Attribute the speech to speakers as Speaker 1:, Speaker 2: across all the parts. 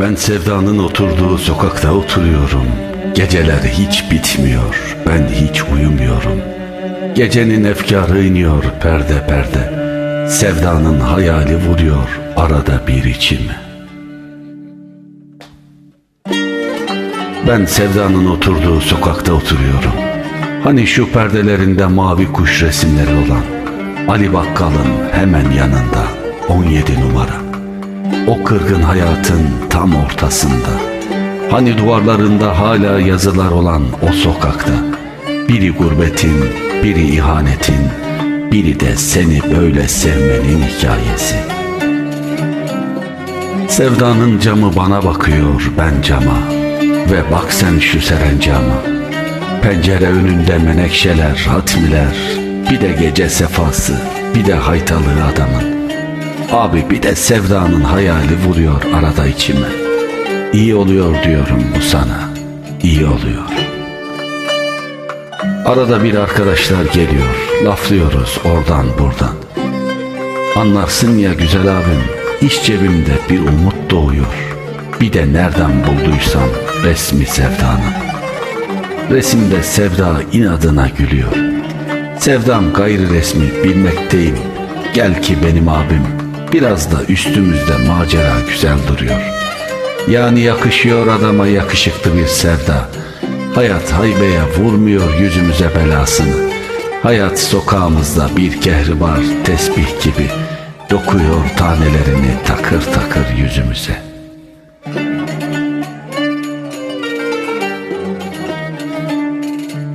Speaker 1: Ben sevdanın oturduğu sokakta oturuyorum. Geceler hiç bitmiyor. Ben hiç uyumuyorum. Gecenin efkarı iniyor perde perde. Sevdanın hayali vuruyor arada bir içime. Ben sevdanın oturduğu sokakta oturuyorum. Hani şu perdelerinde mavi kuş resimleri olan Ali Bakkal'ın hemen yanında 17 numara. O kırgın hayatın tam ortasında. Hani duvarlarında hala yazılar olan o sokakta. Biri gurbetin, biri ihanetin, biri de seni böyle sevmenin hikayesi. Sevdanın camı bana bakıyor ben cama ve bak sen şu serencama. Pencere önünde menekşeler, hatmiler, bir de gece sefası, bir de haytalığı adamın. Abi bir de sevdanın hayali vuruyor arada içime. İyi oluyor diyorum bu sana, iyi oluyor. Arada bir arkadaşlar geliyor, laflıyoruz oradan buradan. Anlarsın ya güzel abim, iş cebimde bir umut doğuyor. Bir de nereden bulduysam resmi sevdanın. Resimde sevda inadına gülüyor. Sevdam gayrı resmi bilmekteyim. Gel ki benim abim biraz da üstümüzde macera güzel duruyor. Yani yakışıyor adama yakışıklı bir sevda. Hayat haybeye vurmuyor yüzümüze belasını. Hayat sokağımızda bir kehribar tesbih gibi dokuyor tanelerini takır takır yüzümüze.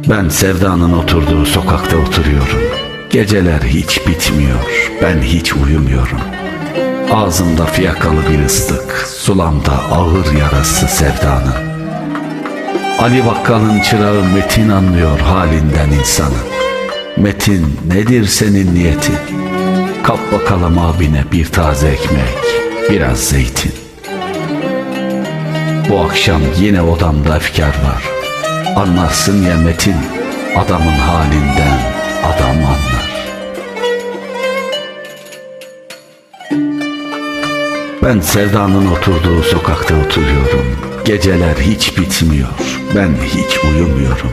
Speaker 1: Ben sevdanın oturduğu sokakta oturuyorum. Geceler hiç bitmiyor. Ben hiç uyumuyorum. Ağzımda fiyakalı bir ıslık, sulamda ağır yarası sevdanın. Ali Bakkal'ın çırağı Metin anlıyor halinden insanı. Metin nedir senin niyetin? Kap bakalım abine bir taze ekmek, biraz zeytin. Bu akşam yine odamda efkar var. Anlarsın ya Metin, adamın halinden Ben sevdanın oturduğu sokakta oturuyorum. Geceler hiç bitmiyor. Ben hiç uyumuyorum.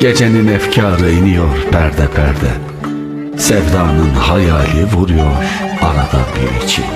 Speaker 1: Gecenin efkarı iniyor perde perde. Sevdanın hayali vuruyor arada bir içime.